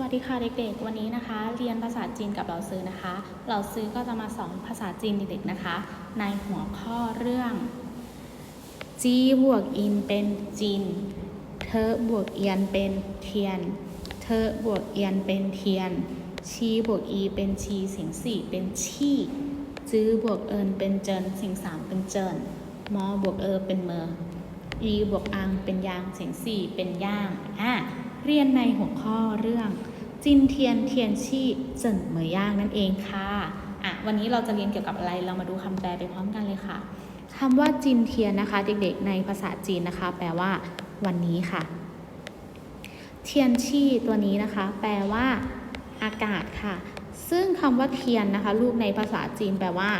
วัสดีค่ะเด็กๆ วันนี้นะคะ เรียนภาษาจีนกับเราซื้อนะคะ เราซื้อก็จะมาสอนภาษาจีนเด็กๆนะคะ ในหัวข้อเรื่องจีบวกอินเป็นจีน เธอบวกเอียนเป็นเทียน เธอบวกเอียนเป็นเทียน ชีบวกอีเป็นชีสิงสี่เป็นชีจื้อบวกเอินเป็นเจินสิงสามเป็นเจินมอบวกเออเป็นเมออีบวกอังเป็นยางเสียงสี่เป็นย่างอะ เรียนในหัวข้อเรื่อง จินเทียนเทียนชี่เจินเหมยย่างนั่นเองค่ะอะ วันนี้เราจะเรียนเกี่ยวกับอะไรเรามาดูคำแปลไปพร้อมกันเลยค่ะคำว่าจินเทียนนะคะ เด็กๆ ในภาษาจีนนะคะ แปลว่าวันนี้ค่ะ เทียนชี่ตัวนี้นะคะ แปลว่า อากาศค่ะ ซึ่งคำว่าเทียนนะคะลูกในภาษาจีน แปลว่า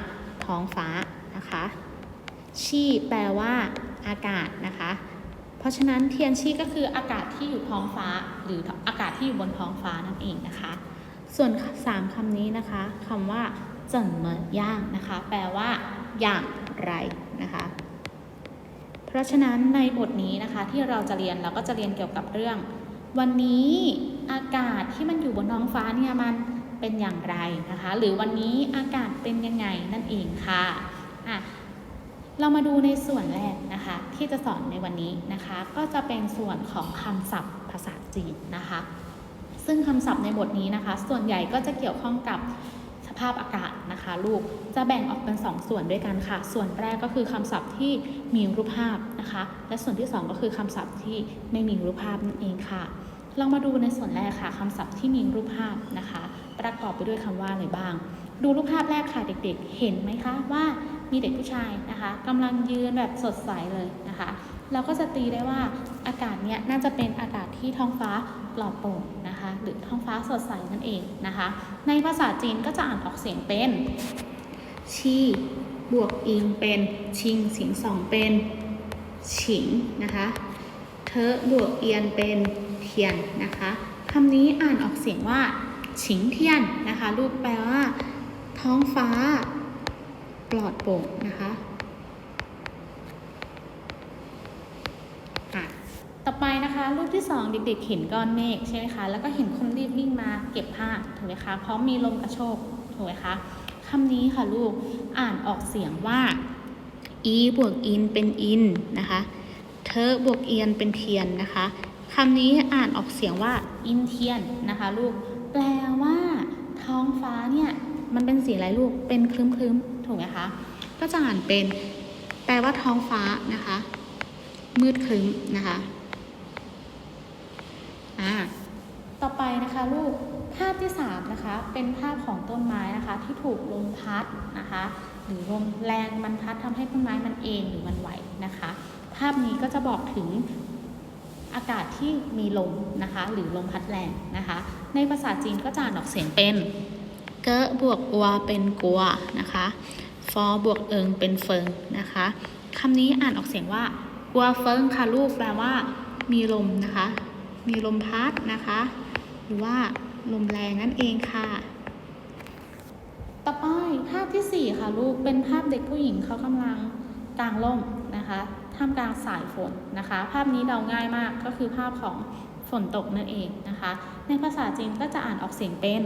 ท้องฟ้านะคะ ชี่แปลว่า อากาศนะคะ เพราะฉะนั้นเทียนชี่ก็คืออากาศที่อยู่ท้องฟ้า หรืออากาศที่อยู่บนท้องฟ้านั่นเองนะคะ ส่วนสามคำนี้นะคะคำว่าเจิ่นเหมินย่างนะคะ แปลว่า อย่างไรนะคะ เพราะฉะนั้นในบทนี้นะคะที่เราจะเรียนเราก็จะเรียนเกี่ยวกับเรื่อง วันนี้อากาศที่มันอยู่บนท้องฟ้าเนี่ยมันเป็นอย่างไรนะคะ หรือวันนี้อากาศเป็นยังไงนั่นเองค่ะอะ เรามาดูในส่วนแรกนะคะที่จะสอนในวันนี้นะคะ ก็จะเป็นส่วนของคำศัพท์ภาษาจีนนะคะ ซึ่งคำศัพท์ในบทนี้นะคะ ส่วนใหญ่ก็จะเกี่ยวข้องกับสภาพอากาศนะคะ ลูกจะแบ่งออกเป็น2ส่วนด้วยกันค่ะ ส่วนแรกก็คือคำศัพท์ที่มีรูปภาพนะคะ และส่วนที่ 2 ก็คือคำศัพท์ที่ไม่มีรูปภาพนั่นเองค่ะ เรามาดูในส่วนแรกค่ะคำศัพท์ที่มีรูปภาพนะคะ ประกอบไปด้วยคำว่าอะไรบ้าง ดูรูปภาพแรกค่ะเด็กๆ เห็นไหมคะว่า มีเด็กผู้ชายนะคะกำลังยืนแบบสดใสเลยนะคะ เราก็จะตีได้ว่าอากาศเนี้ยน่าจะเป็นอากาศที่ท้องฟ้าปลอดโปร่งนะคะ หรือท้องฟ้าสดใสนั่นเองนะคะ ในภาษาจีนก็จะอ่านออกเสียงเป็นชีบวกอิงเป็นชิงเสียงสองเป็นฉิงนะคะเธอบวกเอียนเป็นเทียนนะคะคำนี้อ่านออกเสียงว่าฉิงเทียนนะคะ รูปแปลว่า ท้องฟ้า ปลอดโปร่งนะคะอะต่อไปนะคะรูปที่สองเด็กๆเห็นก้อนเมฆใช่ไหมคะแล้วก็เห็นคนรีบวิ่งมาเก็บผ้าถูกไหมคะเพราะมีลมกระโชกถูกไหมคะคำนี้ค่ะลูกอ่านออกเสียงว่าอีบวกอินเป็นอินนะคะเธอบวกเอียนเป็นเทียนนะคะคำนี้อ่านออกเสียงว่าอินเทียนนะคะ ลูกแปลว่า ท้องฟ้าเนี่ยมันเป็นสีอะไรลูกเป็นคลึ้มๆ ถูกไหมคะ ก็จะอ่านเป็น แปลว่าท้องฟ้านะคะ มืดครึ้มนะคะอ่าต่อไปนะคะลูกภาพที่สามนะคะเป็นภาพของต้นไม้นะคะที่ถูกลมพัดนะคะหรือลมแรงมันพัดทำให้ต้นไม้มันเองหรือมันไหวนะคะ ภาพนี้ก็จะบอกถึงอากาศที่มีลมนะคะ หรือลมพัดแรงนะคะ ในภาษาจีนก็จะอ่านออกเสียงเป็น เกะบวกอัวเป็นกัวนะคะฟอบวกเอิงเป็นเฟิงนะคะคำนี้อ่านออกเสียงว่ากัวเฟิงค่ะลูกแปลว่า มีลมนะคะ มีลมพัดนะคะ หรือว่าลมแรงนั่นเองค่ะ ต่อไปภาพที่ 4 ค่ะลูกเป็นภาพเด็กผู้หญิงเขากำลังกลางร่มนะคะท่ามกลางสายฝนนะคะ ภาพนี้เดาง่ายมากก็คือภาพของฝนตกนั่นเองนะคะ ในภาษาจีนก็จะอ่านออกเสียงเป็น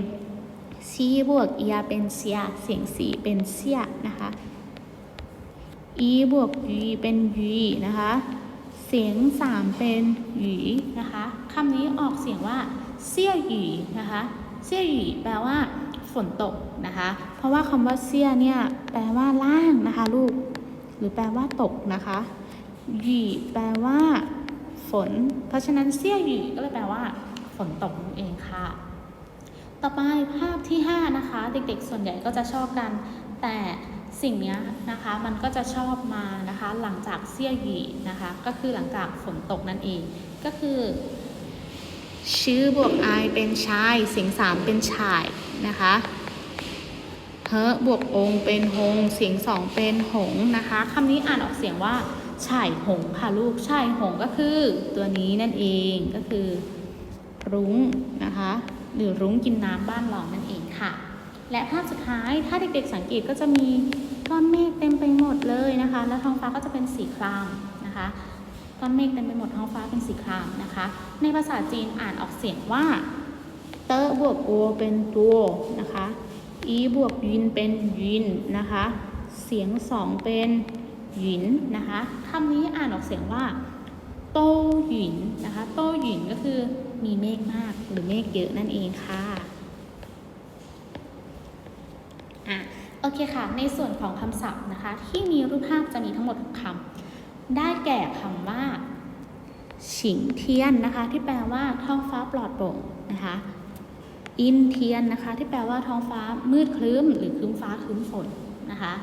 ซีบวกเอียเป็นเซียเสียงสีเป็นเซียนะคะอีบวกยีเป็นยีนะคะ เสียงสามเป็นหยีนะคะคำนี้ออกเสียงว่าเซียหยีนะคะเซียหยีแปลว่า ฝนตกนะคะ เพราะว่าคำว่าเซียเนี่ยแปลว่าล่างนะคะลูก หรือแปลว่าตกนะคะหยีแปลว่า ฝน เพราะฉะนั้นเซียหยีก็เลยแปลว่า ฝนตกนั่นเองค่ะ ต่อไปภาพที่ 5 นะคะ เด็กๆ ส่วนใหญ่ก็จะชอบกัน แต่สิ่งนี้นะคะมันก็จะชอบมานะคะหลังจากเซี่ยหยีนะคะ ก็คือหลังจากฝนตกนั่นเองก็คือ ชื่อบวกไอเป็นชายเสียงสามเป็นชายนะคะเฮบวกองเป็นหงเสียงสองเป็นหงนะคะคำนี้อ่านออกเสียงว่าชายหงค่ะลูกชายหงก็คือตัวนี้นั่นเองก็คือรุ้งนะคะ หรือรุ้งกินน้ำบ้านเรานั่นเองค่ะ และภาพสุดท้ายถ้าเด็กๆสังเกตก็จะมีก้อนเมฆเต็มไปหมดเลยนะคะ แล้วท้องฟ้าก็จะเป็นสีครามนะคะก้อนเมฆเต็มไปหมดท้องฟ้าเป็นสีครามนะคะ ในภาษาจีนอ่านออกเสียงว่าเตอร์บวกโอเป็นตัวนะคะอีบวกยินเป็นยินนะคะ เสียงสองเป็นหยินนะคะคำนี้อ่านออกเสียงว่า โตหยินนะคะ โตหยินก็คือ มีเมฆมากหรือเมฆเยอะนั่นเองค่ะอะโอเคค่ะ ในส่วนของคำศัพท์นะคะ ที่มีรูปภาพจะมีทั้งหมด6คำได้แก่คำว่า ฉิงเทียนนะคะ ที่แปลว่าท้องฟ้าปลอดโปร่งนะคะอินเทียนนะคะ ที่แปลว่าท้องฟ้ามืดครึ้ม หรือครึ้มฟ้าครึ้มฝนนะคะ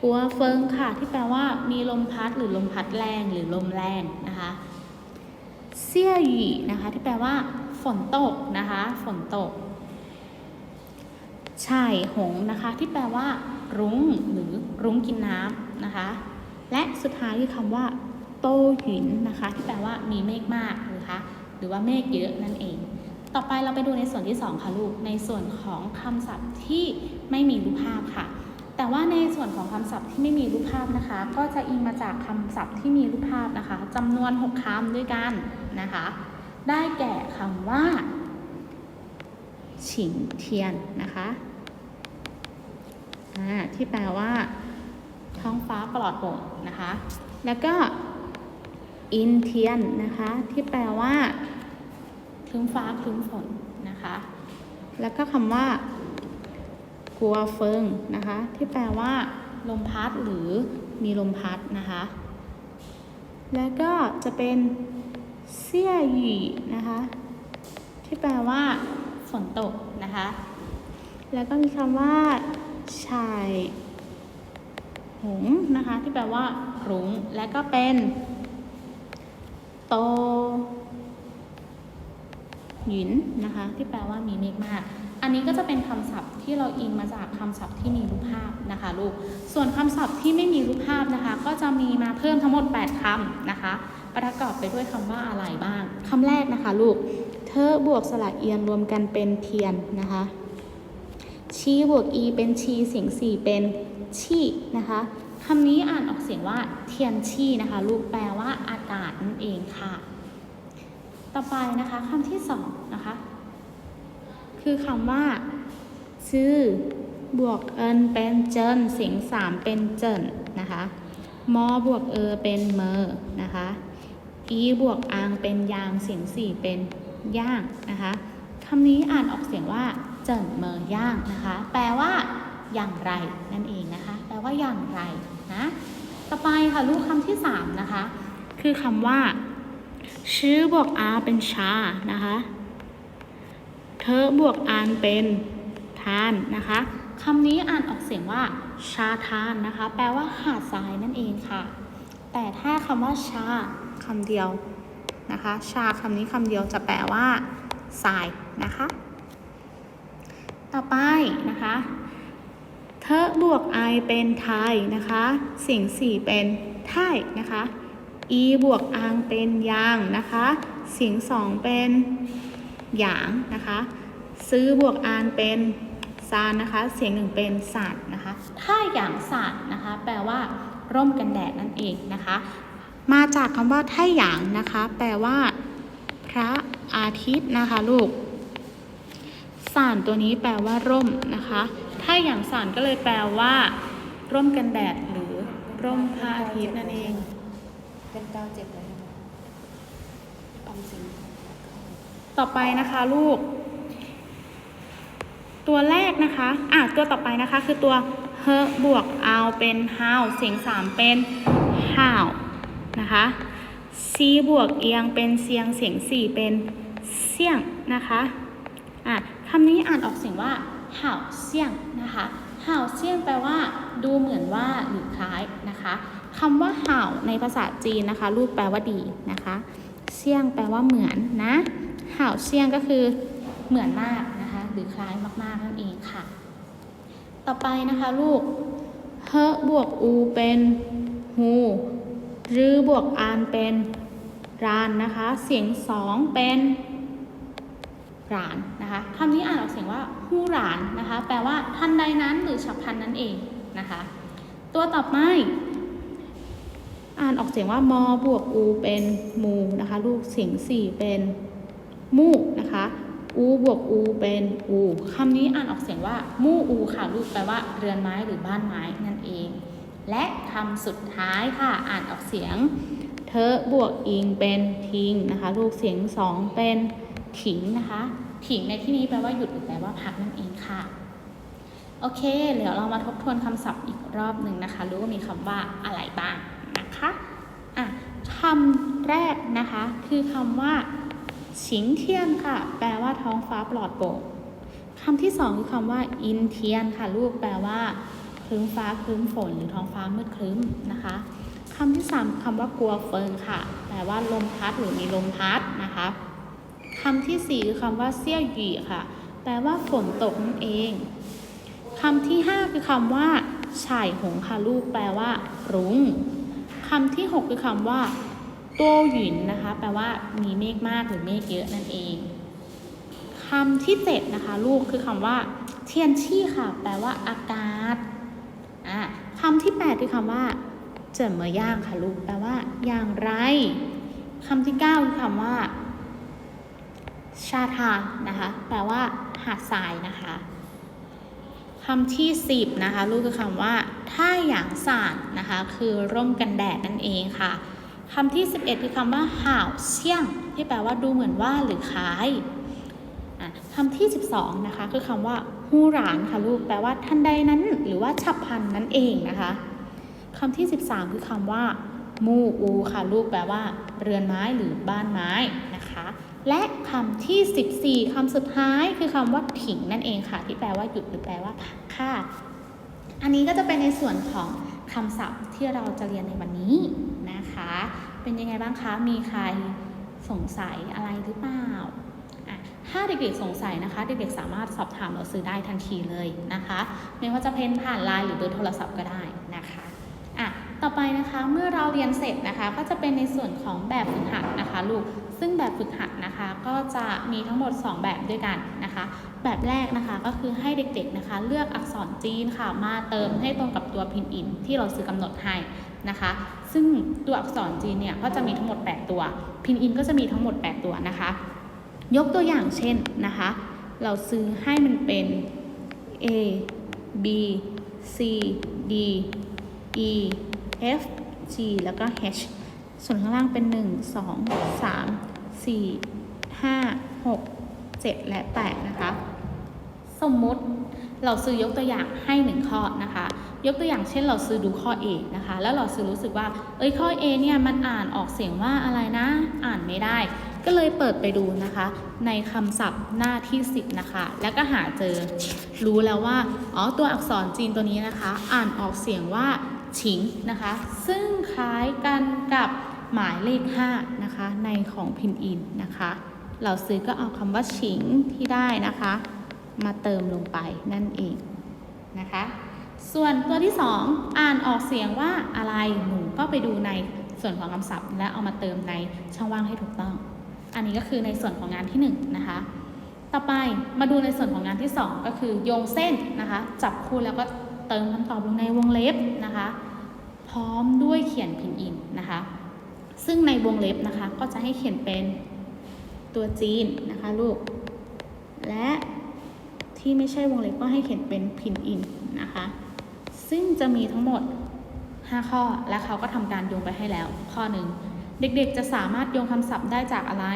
กัวเฟิงค่ะ ที่แปลว่ามีลมพัดหรือลมพัดแรงหรือลมแรงนะคะ เซี่ยหยีนะคะ ที่แปลว่า ฝนตกนะคะ ฝนตกชายหงนะคะ ที่แปลว่า รุ้งหรือรุ้งกินน้ำนะคะ และสุดท้ายคือคำว่า โตหยินนะคะ ที่แปลว่ามีเมฆมากนะคะหรือว่าเมฆเยอะนั่นเอง ต่อไปเราไปดูในส่วนที่ 2 ค่ะลูก ในส่วนของคำศัพท์ที่ไม่มีรูปภาพค่ะ แต่ว่าในส่วนของคำศัพท์ที่ไม่มีรูปภาพนะคะ ก็จะอิงมาจากคำศัพท์ที่มีรูปภาพนะคะจำนวน 6คำด้วยกันนะคะ ได้แก่คำว่า ฉิงเทียนนะคะที่แปลว่าท้องฟ้าปลอดโปร่งนะคะ แล้วก็อินเทียนนะคะ ที่แปลว่าคลึ้มฟ้าคลึ้มฝนนะคะ แล้วก็คำว่า กัวเฟิงนะคะ ที่แปลว่า ลมพัดหรือมีลมพัดนะคะ แล้วก็จะเป็น เซี่ยหยีนะคะ ที่แปลว่าฝนตกนะคะ แล้วก็มีคำว่าชายหงนะคะ ที่แปลว่า รุ้ง และก็เป็น โตหยินนะคะ ที่แปลว่ามีเมฆมาก อันนี้ก็จะเป็นคำศัพท์ที่เราอิงมาจากคำศัพท์ที่มีรูปภาพนะคะลูก ส่วนคำศัพท์ที่ไม่มีรูปภาพนะคะ ก็จะมีมาเพิ่มทั้งหมด 8คำนะคะ ประกอบไปด้วยคำว่าอะไรบ้างคำแรกนะคะลูก เธอบวกสระเอียนรวมกันเป็นเทียนนะคะชีบวกอีเป็นชีเสียงสี่เป็นชีนะคะคำนี้อ่านออกเสียงว่าเทียนชีนะคะลูกแปลว่าอากาศนั่นเองค่ะ ต่อไปนะคะคำที่สองนะคะคือคำว่าชื่อบวกเอินเป็นเจินเสียงสามเป็นเจินนะคะมอบวกเออเป็นเมอนะคะ อีบวกอางเป็นยางเสียงสี่เป็นย่างนะคะคำนี้อ่านออกเสียงว่าเจิ่นเมอย่างนะคะ แปลว่าอย่างไรนั่นเองนะคะ แปลว่าอย่างไรนะต่อไปค่ะลูกคำที่สามนะคะ คือคำว่าชื่อบวกอาเป็นชานะคะเธอบวกอานเป็นทานนะคะคำนี้อ่านออกเสียงว่า ชาทานนะคะ แปลว่าหาดทรายนั่นเองค่ะ แต่ถ้าคำว่าชา คำเดียวนะคะ ชาคำนี้คำเดียวจะแปลว่าทรายนะคะ ต่อไปนะคะเธอบวกไอเป็นไทยนะคะเสียงสี่เป็นไทยนะคะอีบวกอางเป็นยางนะคะเสียงสองเป็นหยางนะคะ ซื้อบวกอานเป็นซานนะคะ เสียงหนึ่งเป็นสาดนะคะ ถ้าหยางสาดนะคะ แปลว่า ร่มกันแดดนั่นเองนะคะ มาจากคำว่าไท่หยางนะคะ แปลว่า พระอาทิตย์นะคะลูกสารตัวนี้แปลว่าร่มนะคะถ้าอย่างสารก็เลยแปลว่า ร่มกันแดดหรือร่มพระอาทิตย์นั่นเอง เป็นเก้าเจ็ดเลยนะคะออมสินต่อไปนะคะลูก ตัวแรกนะคะอะตัวต่อไปนะคะคือตัวเฮบวกเอาเป็นฮาวเสียงสามเป็นฮาว นะคะซีบวกเอียงเป็นเสียงเสียงสี่เป็นเสี่ยงนะคะอะคำนี้อ่านออกเสียงว่าห่าวเสี่ยงนะคะห่าวเสี่ยงแปลว่า ดูเหมือนว่าหรือคล้ายนะคะคำว่าห่าวในภาษาจีนนะคะ รูปแปลว่าดีนะคะเสี่ยงแปลว่าเหมือนนะห่าวเสี่ยงก็คือเหมือนมากนะคะหรือคล้ายมากๆนั่นเองค่ะ ต่อไปนะคะลูกเฮบวกอูเป็นฮู รือบวกอานเป็นรานนะคะ เสียงสองเป็นรานนะคะคำนี้อ่านออกเสียงว่าฮู้รานนะคะ แปลว่าทันใดนั้นหรือฉับพลันนั่นเองนะคะ ตัวต่อไปอ่านออกเสียงว่ามอบวกอูเป็นมูนะคะ ลูกเสียงสี่เป็นมูนะคะออูบวกอูเป็นอูคำนี้อ่านออกเสียงว่า มู่อูค่ะลูกแปลว่าเรือนไม้หรือบ้านไม้นั่นเอง และคำสุดท้ายค่ะอ่านออกเสียง เธอบวกอิงเป็นทิงนะคะลูกเสียงสองเป็นถิงนะคะถิงในที่นี้แปลว่าหยุดหรือแปลว่าพักนั่นเองค่ะ โอเค เดี๋ยวเรามาทบทวนคำศัพท์อีกรอบหนึ่งนะคะ รู้ว่ามีคำว่าอะไรบ้างนะคะอะคำแรกนะคะ คือคำว่าฉิงเทียนค่ะ แปลว่าท้องฟ้าปลอดโปร่งคำที่สองคือคำว่าอินเทียนค่ะ ลูกแปลว่า ครึ้มฟ้าครึ้มฝนหรือท้องฟ้ามืดครึ้มนะคะคำที่สามคำว่ากลัวเฟิงค่ะแปลว่าลมพัดหรือมีลมพัดนะคะคำที่สี่คือคำว่าเซี่ยวหยี่ค่ะ แปลว่าฝนตกนั่นเองคำที่ห้าคือคำว่าฉ่ายหงค่ะลูกแปลว่า รุ้งคำที่หกคือคำว่าโต้หยินนะคะ แปลว่ามีเมฆมากหรือเมฆเยอะนั่นเองคำที่เจ็ดนะคะ ลูกคือคำว่า เทียนชี่ค่ะ แปลว่าอากาศ อะคำที่แปดคือคำว่าเจิ่เมอย่างค่ะลูกแปลว่า อย่างไรคำที่เก้าคือคำว่า ชาทานนะคะ แปลว่า หาดทรายนะคะคำที่สิบนะคะ ลูกคือคำว่าท่าหยางสานนะคะ คือร่มกันแดดนั่นเองค่ะคำที่ 11 คือคำว่าห่าวเชี่ยง ที่แปลว่าดูเหมือนว่าหรือคล้ายคำที่ 12 นะคะ คือคำว่า ฮู้หรานค่ะลูกแปลว่าทันใดนั้น หรือว่าฉับพลันนั่นเองนะคะคำที่ 13 คือคำว่า มูอูค่ะลูกแปลว่า เรือนไม้หรือบ้านไม้นะคะ และคำที่ 14คำสุดท้ายคือคำว่าถิงนั่นเองค่ะ ที่แปลว่าหยุดหรือแปลว่าพักค่ะ อันนี้ก็จะเป็นในส่วนของคำศัพท์ที่เราจะเรียนในวันนี้นะคะ เป็นยังไงบ้างคะ มีใครสงสัยอะไรหรือเปล่า ถ้าเด็กๆสงสัยนะคะ เด็กๆสามารถสอบถามเราซื้อได้ทันทีเลยนะคะ ไม่ว่าจะเป็นผ่านไลน์หรือเบอร์โทรศัพท์ก็ได้นะคะอะต่อไปนะคะเมื่อเราเรียนเสร็จนะคะ ก็จะเป็นในส่วนของแบบฝึกหัดนะคะลูกซึ่งแบบฝึกหัดนะคะก็จะมีทั้งหมด 2 แบบด้วยกันนะคะ แบบแรกนะคะก็คือให้เด็กๆนะคะ เลือกอักษรจีนค่ะมาเติมให้ตรงกับตัวพินอินที่เราซื้อกำหนดให้นะคะ ซึ่งตัวอักษรจีนเนี่ยก็จะมีทั้งหมด 8 ตัว พินอินก็จะมีทั้งหมด 8 ตัวนะคะ ยกตัวอย่างเช่นนะคะ เราซื้อให้มันเป็น A B C D E F G แล้วก็ H ส่วนข้างล่างเป็น 1 2 3 4 5 6 7 และ 8 นะคะ สมมุติเราซื้อยกตัวอย่างให้หนึ่งข้อนะคะ ยกตัวอย่างเช่นเราซื้อดูข้อ A นะคะ แล้วเราซื้อรู้สึกว่า เอ้ยข้อ A เนี่ยมันอ่านออกเสียงว่าอะไรนะ อ่านไม่ได้ ก็เลยเปิดไปดูนะคะ ในคำศัพท์หน้าที่ 10 นะคะ แล้วก็หาเจอ รู้แล้วว่า อ๋อ ตัวอักษรจีนตัวนี้นะคะ อ่านออกเสียงว่าฉิงนะคะ ซึ่งคล้ายกันกับหมายเลข 5 นะคะ ในของพินอินนะคะ เราซื้อก็เอาคำว่าฉิงที่ได้นะคะ มาเติมลงไปนั่นเองนะคะ ส่วนตัวที่ 2 อ่านออกเสียงว่าอะไรหนูก็ไปดูในส่วนของคำศัพท์ และเอามาเติมในช่องว่างให้ถูกต้อง อันนี้ก็คือในส่วนของงานที่1นะคะ ต่อไปมาดูในส่วนของงานที่ 2 ก็คือโยงเส้นนะคะ จับคู่แล้วก็เติมคำตอบลงในวงเล็บนะคะ พร้อมด้วยเขียนพินอินนะคะ ซึ่งในวงเล็บนะคะก็จะให้เขียนเป็นตัวจีนนะคะลูก และที่ไม่ใช่วงเล็บก็ให้เขียนเป็นพินอินนะคะ ซึ่งจะมีทั้งหมด 5 ข้อและเขาก็ทำการโยงไปให้แล้วข้อหนึ่ง เด็กๆจะสามารถโยงคำศัพท์ได้จากอะไร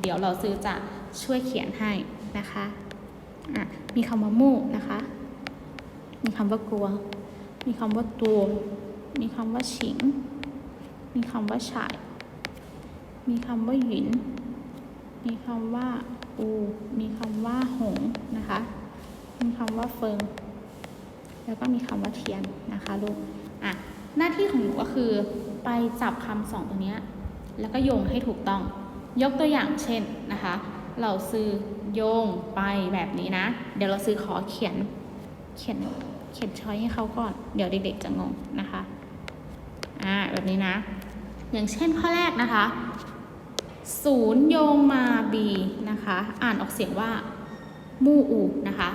เดี๋ยวเราซื้อจะช่วยเขียนให้นะคะอะมีคำว่ามู่นะคะ มีคำว่ากลัว มีคำว่าตัว มีคำว่าฉิง มีคำว่าฉาย มีคำว่าหยิน มีคำว่าอู มีคำว่าหงนะคะ มีคำว่าเฟิง แล้วก็มีคำว่าเทียนนะคะลูก อะ หน้าที่ของหนูก็คือไปจับคำสองตัวเนี้ย แล้วก็โยงให้ถูกต้อง ยกตัวอย่างเช่นนะคะ เราซื้อโยงไปแบบนี้นะ เดี๋ยวเราซื้อขอเขียนเขียนเขียนช้อยให้เขาก่อน เดี๋ยวเด็กๆจะงงนะคะอ่าแบบนี้นะ อย่างเช่นข้อแรกนะคะศูนย์โยงมา B นะคะ อ่านออกเสียงว่า มู่อูนะคะ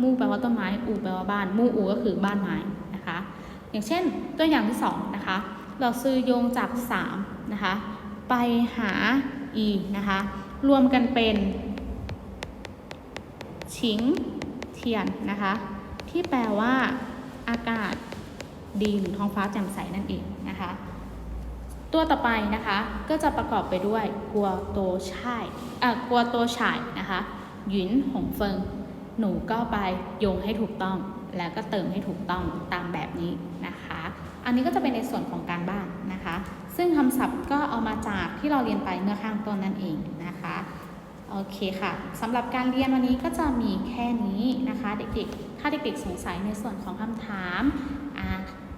มู่แปลว่าต้นไม้ อูแปลว่าบ้าน มู่อูก็คือบ้านไม้นะคะ อย่างเช่นตัวอย่างที่สองนะคะ เราซื้อโยงจาก3นะคะ ไปหา e นะคะ รวมกันเป็น ชิงเทียนนะคะ ที่แปลว่าอากาศดีหรือท้องฟ้าแจ่มใสนั่นเองนะคะ ตัวต่อไปนะคะก็จะประกอบไปด้วยกัวโตช่ายอะกัวโตฉ่ายนะคะหยินหงเฟิง หนูก็ไปโยงให้ถูกต้อง แล้วก็เติมให้ถูกต้องตามแบบนี้นะคะ อันนี้ก็จะเป็นในส่วนของการบ้าน ซึ่งคำศัพท์ก็เอามาจากที่เราเรียนไปเมื่อข้างต้นนั่นเองนะคะโอเคค่ะสำหรับการเรียนวันนี้ก็จะมีแค่นี้นะคะ เด็กๆ ถ้าเด็กๆสงสัยในส่วนของคำถาม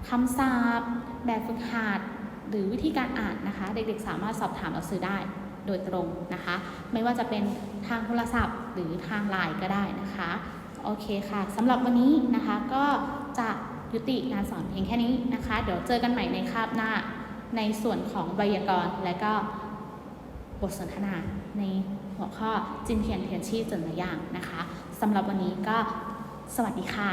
คำศัพท์ แบบฝึกหัดหรือวิธีการอ่านนะคะ เด็กๆ สามารถสอบถามเราซื้อได้โดยตรงนะคะ ไม่ว่าจะเป็นทางโทรศัพท์หรือทางไลน์ก็ได้นะคะโอเคค่ะสำหรับวันนี้นะคะก็จะยุติการสอนเพียงแค่นี้นะคะ เดี๋ยวเจอกันใหม่ในคาบหน้า ในส่วนของไวยากรณ์และก็บทสนทนาในหัวข้อจินเทียนเทียนชีเจินระย่างนะคะสำหรับวันนี้ก็สวัสดีค่ะ